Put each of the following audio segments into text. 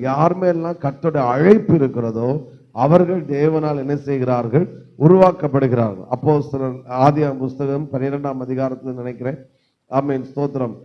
யார் மேலாம் கர்த்தருடைய அழைப்பு இருக்கிறதோ அவர்கள் தேவனால் என்ன செய்கிறார்கள்? உருவாக்கப்படுகிறார்கள். அப்போ ஆதியாம் புஸ்தகம் பன்னிரெண்டாம் அதிகாரத்தில் நினைக்கிறேன். ஆமீன். ஸ்தோத்திரம்.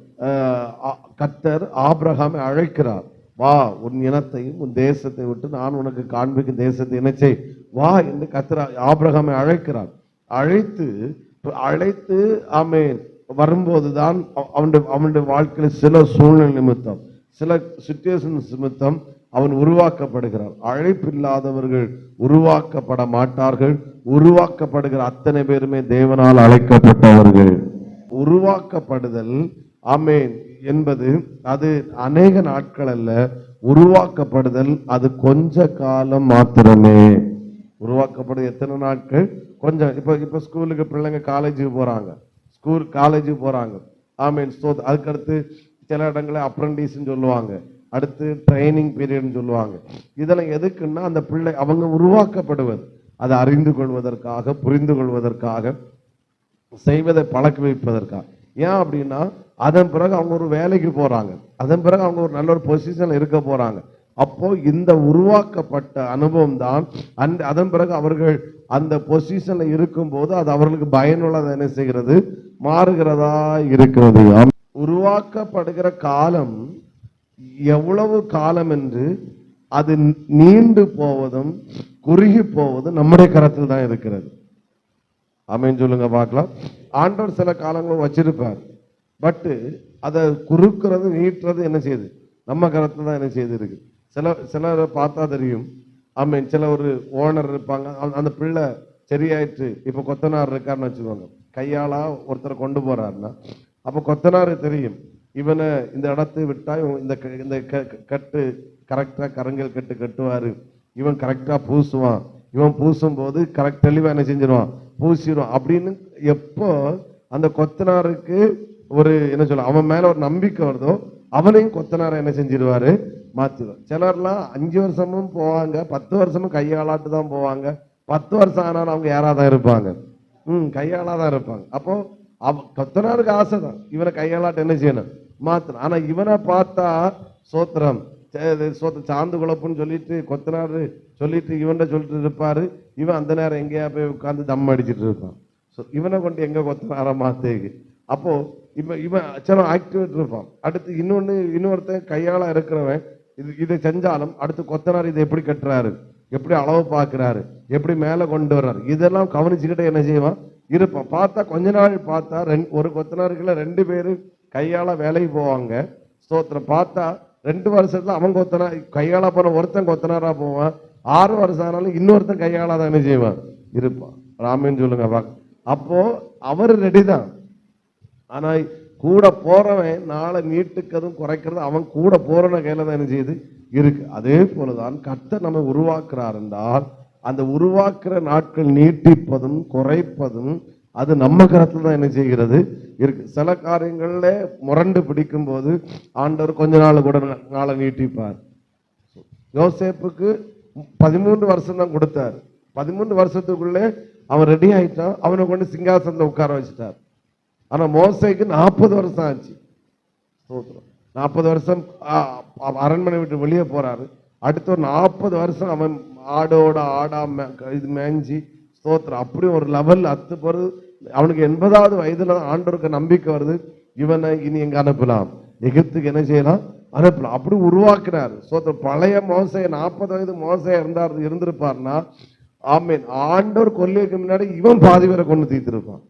கத்தர் ஆப்ரஹாமை அழைக்கிறார். வா உன் இனத்தையும் உன் தேசத்தை விட்டு நான் உனக்கு காண்பிக்கும் தேசத்தை இணைச்சே வா என்று கர்த்தர் ஆபிரகாமை அழைக்கிறார். அழைத்து அழைத்து ஆமேன் வரும்போதுதான் அவ- அவனுடைய அவனுடைய வாழ்க்கையில் சில சூழ்நிலை நிமித்தம். சில சுச்சுவேஷன் நிமித்தம் அவன் உருவாக்கப்படுகிறார் அழைப்பில்லாதவர்கள் உருவாக்கப்பட மாட்டார்கள். உருவாக்கப்படுகிற அத்தனை பேருமே தேவனால் அழைக்கப்பட்டவர்கள். உருவாக்கப்படுதல் அமேன் என்பது அது அநேக நாட்கள் அல்ல. உருவாக்கப்படுதல் அது கொஞ்ச காலம் மாத்திரமே. உருவாக்கப்படுது எத்தனை நாட்கள்? கொஞ்சம் இப்போ இப்போ ஸ்கூலுக்கு பிள்ளைங்க காலேஜுக்கு போகிறாங்க ஸ்கூல் காலேஜுக்கு போகிறாங்க ஆமீன் ஸோ அதுக்கடுத்து சில இடங்களில் அப்ரண்டிஸ்ன்னு சொல்லுவாங்க. அடுத்து ட்ரைனிங் பீரியட்னு சொல்லுவாங்க. இதெல்லாம் எதுக்குன்னா அந்த பிள்ளை அவங்க உருவாக்கப்படுவது. அதை அறிந்து கொள்வதற்காக புரிந்து கொள்வதற்காக செய்வதை பழக்க வைப்பதற்காக. ஏன் அப்படின்னா அதன் பிறகு அவங்க ஒரு வேலைக்கு போகிறாங்க அதன் பிறகு அவங்க ஒரு நல்ல ஒரு பொசிஷனில் இருக்க போகிறாங்க அப்போ இந்த உருவாக்கப்பட்ட அனுபவம் தான் அந்த அதன் பிறகு அவர்கள் அந்த பொசிஷனில் இருக்கும்போது அது அவர்களுக்கு பயனுள்ளதை என்ன செய்கிறது? மாறுகிறதா இருக்கிறது. உருவாக்கப்படுகிற காலம் எவ்வளவு காலம் என்று அது நீண்டு போவதும் குறுகி போவதும் நம்முடைய கரத்தில் தான் இருக்கிறது. அமைன்னு சொல்லுங்க பார்க்கலாம். ஆண்டவர் சில காலங்களும் வச்சிருப்பார். பட்டு அதை குறுக்கிறது நீட்டுறது என்ன செய்யுது? நம்ம கரத்தில் தான் என்ன செய்து இருக்கு. சில சிலரை பார்த்தா தெரியும். ஆமீன் சில ஒரு ஓனர் இருப்பாங்க. அந்த- அந்த பிள்ளை சரியாயிட்டு இப்போ கொத்தனார் இருக்காருன்னு வச்சுக்கோங்க. கையாளா ஒருத்தரை கொண்டு போறாருன்னா அப்போ கொத்தனார் தெரியும். இவனை இந்த இடத்தை விட்டால் இவன் இந்த க- இந்த க- கட்டு கரெக்டாக கரங்கள் கட்டு கட்டுவார். இவன் கரெக்டாக பூசுவான். இவன் பூசும் போது கரெக்ட் தெளிவாக என்ன செஞ்சிருவான்? பூசிடுவான் அப்படின்னு எப்போ அந்த கொத்தனாருக்கு ஒரு என்ன சொல்ல அவன் மேலே ஒரு நம்பிக்கை வருதோ அவனையும் கொத்தனாரை என்ன செஞ்சிருவாரு? மாத்திடுவார் சிலர்லாம் அஞ்சு வருஷமும் போவாங்க பத்து வருஷமும் கையாளாட்டு தான் போவாங்க. பத்து வருஷம் ஆனாலும் அவங்க யாராக தான் இருப்பாங்க? ம் கையாளாக தான் இருப்பாங்க. அப்போது அவன் கொத்தனாருக்கு ஆசை தான். இவனை கையாளாட்ட என்ன செய்யணும். மாத்தணும் ஆனா இவனை பார்த்தா சோத்திரம். சோத்த சாந்து குழப்புன்னு சொல்லிட்டு கொத்தனாரு சொல்லிட்டு இவன்கிட்ட சொல்லிட்டு இருப்பாரு. இவன் அந்த நேரம் எங்கேயா போய் உட்காந்து தம் அடிச்சுட்டு இருப்பான். ஸோ இவனை கொண்டு எங்க கொத்தனார மாத்தேக்கு? அப்போ இவன் இவன் சில ஆக்டிவேட் இருப்பான். அடுத்து இன்னொன்று இன்னொருத்தன் கையாளா இருக்கிறவன் இது இதை செஞ்சாலும் அடுத்து கொத்தனார் இதை எப்படி கட்டுறாரு? எப்படி அளவு பார்க்கறாரு எப்படி மேலே கொண்டு வர்றாரு? இதெல்லாம் கவனிச்சுக்கிட்டு என்ன செய்வான்? இருப்பான் பார்த்தா கொஞ்ச நாள் பார்த்தா ரெண்டு ஒரு கொத்தனாருக்குள்ள ரெண்டு பேரும் கையால் வேலைக்கு போவாங்க. ஸ்தோத்திரம். பார்த்தா ரெண்டு வருஷத்தில் அவன் கொத்தனா கையாளா போன ஒருத்தன் கொத்தனாராக போவான். ஆறு வருஷம் ஆனாலும் இன்னொருத்தன் கையாளா தான் என்ன செய்வான். இருப்பான் ராமன் சொல்லுங்க பாக்க அப்போ அவர் ரெடி தான். ஆனால் கூட போறவன் நாளை நீட்டுக்கிறதும் குறைக்கிறதும் அவன் கூட போறவன கையில தான் என்ன செய்யுது இருக்கு. அதே போலதான் கர்த்தர் நம்ம உருவாக்குறார் என்றால் அந்த உருவாக்குற நாட்கள் நீட்டிப்பதும் குறைப்பதும் அது நம்ம கரத்துல தான் என்ன செய்கிறது? இருக்கு. சில காரியங்கள்ல முரண்டு பிடிக்கும் போது ஆண்டவர் கொஞ்ச நாள் கூட நாளை நீட்டிப்பார். யோசேப்புக்கு பதிமூன்று வருஷம் தான் கொடுத்தார். பதிமூன்று வருஷத்துக்குள்ளே அவன் ரெடி ஆயிட்டான். அவனை கொண்டு சிங்காசனத்தை உட்கார வச்சுட்டார். ஆனால் மோசைக்கு நாற்பது வருஷம் ஆச்சு. நாற்பது வருஷம் அரண்மனை விட்டு வெளியே போறாரு. அடுத்த ஒரு நாற்பது வருஷம் அவன் ஆடோட ஆடா மே- இது மேஞ்சி ஸ்தோத்திரம். அப்படி ஒரு லெவல் அத்து போகிறது அவனுக்கு எண்பதாவது வயதில் ஆண்டோருக்கு ஆண்டவருக்கு நம்பிக்கை வருது. இவனை இனி எங்க அனுப்பலாம்? எகிப்துக்கு என்ன செய்யலாம்? அனுப்பலாம். அப்படி உருவாக்குறாரு. ஸ்தோத்திரம். பழைய மோசையை நாற்பது வயது மோசையா இருந்தார் இருந்திருப்பார்னா ஆமீன். ஆண்டவர் கொல்லியக்கு முன்னாடி இவன் பாதி பேரை கொண்டு தீர்த்திருப்பான்.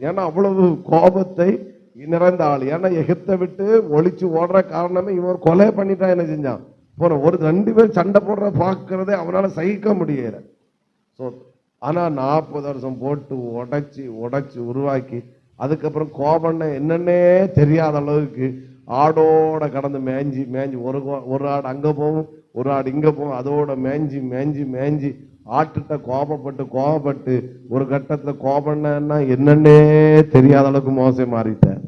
ஏன்னா அவ்வளவு கோபத்தை நிறைந்த ஆள். ஏன்னா எகிப்தை விட்டு ஒழிச்சு ஓடுற காரணமே இவன் கொலை பண்ணிட்டான் என்ன செஞ்சான்? போன ஒரு ரெண்டு பேர் சண்டை போடுற பார்க்கறதே அவனால் சகிக்க முடியல. ஸோ ஆனால் நாற்பது வருஷம் போட்டு உடைச்சி உடைச்சி உருவாக்கி அதுக்கப்புறம் கோபம்னா என்னன்னே தெரியாத அளவுக்கு ஆடோட கடந்து மேஞ்சி மேஞ்சி ஒரு கோ- ஒரு ஆடு அங்கே போகும் ஒரு ஆடு இங்கே போகும் அதோட மேஞ்சி மேஞ்சி மேஞ்சி ஆட்டுட்ட கோபப்பட்டு கோபப்பட்டு ஒரு கட்டத்தில் கோபம்னா என்னன்னே தெரியாத அளவுக்கு மோசம் மாறிட்டேன்.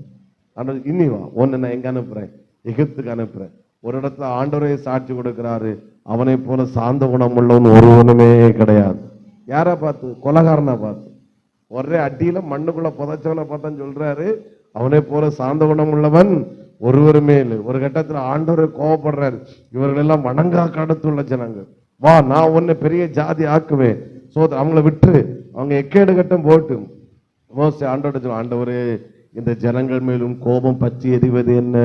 ஆனால் இனி வா நான் எங்கே அனுப்புகிறேன் எகிப்துக்கு அனுப்புகிறேன் ஒரு இடத்துல ஆண்டவரே சாட்சி கொடுக்கிறாரு அவனை போல சாந்த குணம் உள்ளவன் ஒருவனுமே கிடையாது. யாரை பார்த்து? கொலகாரனை பார்த்து. ஒரே அடியில மண்ணுக்குள்ள புதைச்சவனை பார்த்தான்னு சொல்றாரு. அவனை போல சாந்த குணம் உள்ளவன் ஒருவருமே இல்லை. ஒரு கட்டத்தில் ஆண்டவர் கோவப்படுறாரு. இவர்கள் எல்லாம் வணங்கா கடத்துள்ள ஜனங்கள். வா நான் ஒன்று பெரிய ஜாதி ஆக்குவேன். சோ அவங்கள விட்டு அவங்க எக்கேடு கட்டம் போட்டு மோஸ்ட் ஆண்டோட ஆண்டவரே இந்த ஜனங்கள் மேலும் கோபம் பற்றி எறிவது என்ன?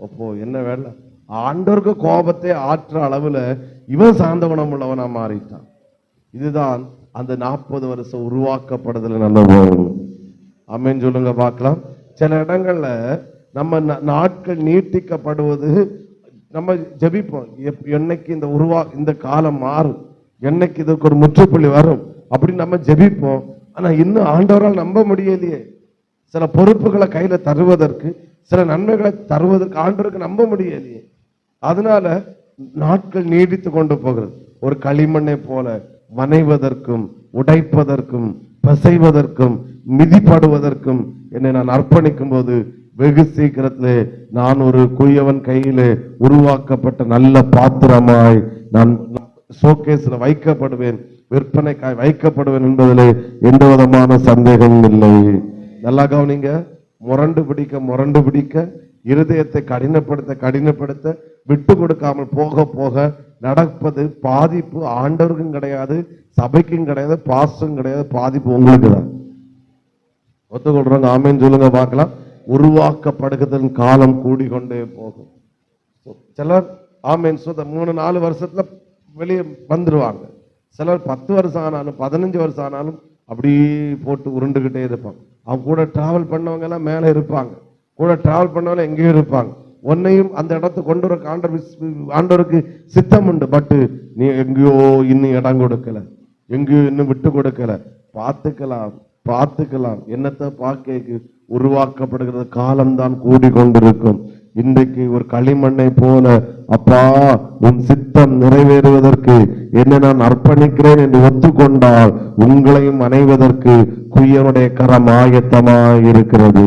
அப்போ என்ன வேலை? ஆண்டோருக்கு கோபத்தை ஆற்ற அளவில் இவன் சாந்த குணம் உள்ளவனா மாறிட்டான். இதுதான் அந்த நாற்பது வருஷம் உருவாக்கப்படுதல் நல்ல போகணும் அம்மேன்னு சொல்லுங்க பார்க்கலாம். சில இடங்கள்ல நம்ம நாட்கள் நீட்டிக்கப்படுவது நம்ம ஜெபிப்போம். எப்- என்னைக்கு இந்த உருவா இந்த காலம் மாறும். என்னைக்கு இதுக்கு ஒரு முற்றுப்புள்ளி வரும் அப்படின்னு நம்ம ஜெபிப்போம். ஆனா இன்னும் ஆண்டவரால் நம்ப முடியலையே. சில பொறுப்புகளை கையில தருவதற்கு சில நன்மைகளை தருவதற்கு ஆண்டவருக்கு நம்ப முடியலையே. அதனால நாட்கள் நீடித்து கொண்டு போகிறது. ஒரு களிமண்ணை போல வனைவதற்கும் உடைப்பதற்கும் பசைவதற்கும் மிதிப்படுவதற்கும் என்னை நான் அர்ப்பணிக்கும் போது வெகு சீக்கிரத்தில் நான் ஒரு குயவன் கையில் உருவாக்கப்பட்ட நல்ல பாத்திரமாய் நான் ஷோகேஸில் வைக்கப்படுவேன் விற்பனைக்காய் வைக்கப்படுவேன் என்பதில் எந்த விதமான சந்தேகமும் இல்லை. நல்லா கவனிங்க. முரண்டு பிடிக்க முரண்டு பிடிக்க இருதயத்தை கடினப்படுத்த கடினப்படுத்த விட்டு கொடுக்காமல் போக போக நடப்பது பாதிப்பு ஆண்டவருக்கும் கிடையாது சபைக்கும் கிடையாது பாஸ்டும் கிடையாது பாதிப்பு உங்களுக்கு தான். ஒத்துக்கொள்றாங்க ஆமேன்னு சொல்லுங்க பார்க்கலாம். உருவாக்கப்படுகிறதன் காலம் கூடிக்கொண்டே போகும். சிலர் ஆமேன் சுத மூணு நாலு வருஷத்துல வெளியே வந்துருவாங்க. சிலர் பத்து வருஷம் ஆனாலும் பதினஞ்சு வருஷம் ஆனாலும் அப்படி போட்டு உருண்டுகிட்டே இருப்பான். அவங்க கூட டிராவல் பண்ணவங்க எல்லாம் மேலே இருப்பாங்க. கூட டிராவல் பண்ணவங்க எங்கேயும் இருப்பாங்க. உன்னையும் அந்த இடத்துக்கு கொண்டு வர ஆண்டவர் ஆண்டவருக்கு சித்தம் உண்டு. பட்டு நீ எங்கேயோ இன்னும் இடம் கொடுக்கல. எங்கேயோ இன்னும் விட்டு கொடுக்கல. பார்த்துக்கலாம் பார்த்துக்கலாம். என்னத்தை பார்க்க உருவாக்கப்படுகிறது? காலம்தான் கூடி கொண்டிருக்கும் இன்றைக்கு ஒரு களிமண்ணை போல அப்பா உன் சித்தம் நிறைவேறுவதற்கு என்ன நான் அர்ப்பணிக்கிறேன் என்று ஒத்துக்கொண்டால் உங்களையும் அணைவதற்கு குய்யனுடைய கரம் ஆயத்தமாக இருக்கிறது